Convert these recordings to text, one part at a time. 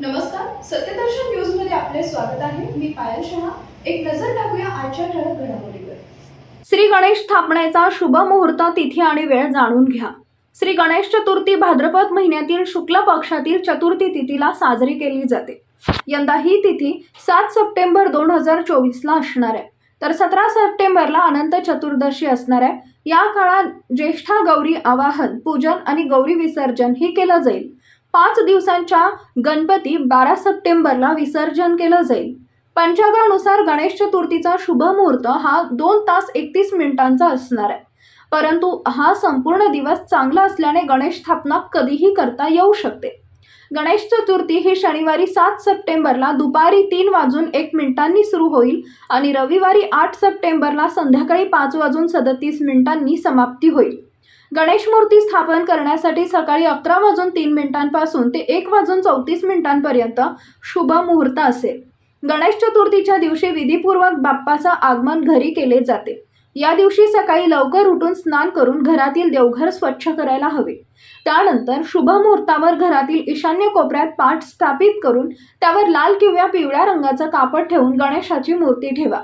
नमस्कार सत्यदर्शन न्यूजमध्ये आपले स्वागत आहे. मी पायल शहा. एक नजर टाकूया आजच्या ठळक घडामोडीवर. श्री गणेश स्थापनेचा शुभ मुहूर्त तिथी आणि वेळ जाणून घ्या. श्री गणेश चतुर्थी भाद्रपद महिन्यातील शुक्ल पक्षातील चतुर्थी तिथीला साजरी केली जाते. यंदा ही तिथी सात सप्टेंबर दोन हजार चोवीसला असणार आहे. तर सतरा सप्टेंबरला अनंत चतुर्दशी असणार आहे. या काळात ज्येष्ठा गौरी आवाहन पूजन आणि गौरी विसर्जन ही केलं जाईल. पाच दिवसांच्या गणपती बारा सप्टेंबरला विसर्जन केलं जाईल. पंचांगानुसार गणेश चतुर्थीचा शुभ मुहूर्त हा दोन तास एकतीस मिनिटांचा असणार आहे. परंतु हा संपूर्ण दिवस चांगला असल्याने गणेश स्थापना कधीही करता येऊ शकते. गणेश चतुर्थी ही शनिवारी सात सप्टेंबरला दुपारी तीन वाजून एक मिनिटांनी सुरू होईल आणि रविवारी आठ सप्टेंबरला संध्याकाळी पाच वाजून सदतीस मिनिटांनी समाप्ती होईल. गणेश मूर्ती स्थापन करण्यासाठी सकाळी अकरा वाजून तीन मिनिटांपासून ते एक वाजून चौतीस मिनिटांपर्यंत शुभ मुहूर्त असेल गणेश चतुर्थीच्या दिवशी विधीपूर्वक बाप्पाचं आगमन घरी केले जाते. या दिवशी सकाळी लवकर उठून स्नान करून घरातील देवघर स्वच्छ करायला हवे. त्यानंतर शुभ मुहूर्तावर घरातील ईशान्य कोपऱ्यात पाठ स्थापित करून त्यावर लाल किंवा पिवळ्या रंगाचं कापड ठेवून गणेशाची मूर्ती ठेवा.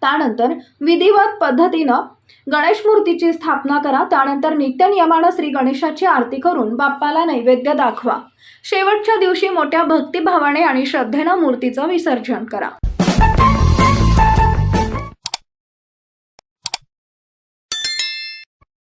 त्यानंतर विधिवत पद्धतीनं गणेश मूर्तीची स्थापना करा. त्यानंतर नित्यनियमानं श्री गणेशाची आरती करून बाप्पाला नैवेद्य दाखवा. शेवटच्या दिवशी मोठ्या भक्तिभावाने आणि श्रद्धेनं मूर्तीचं विसर्जन करा.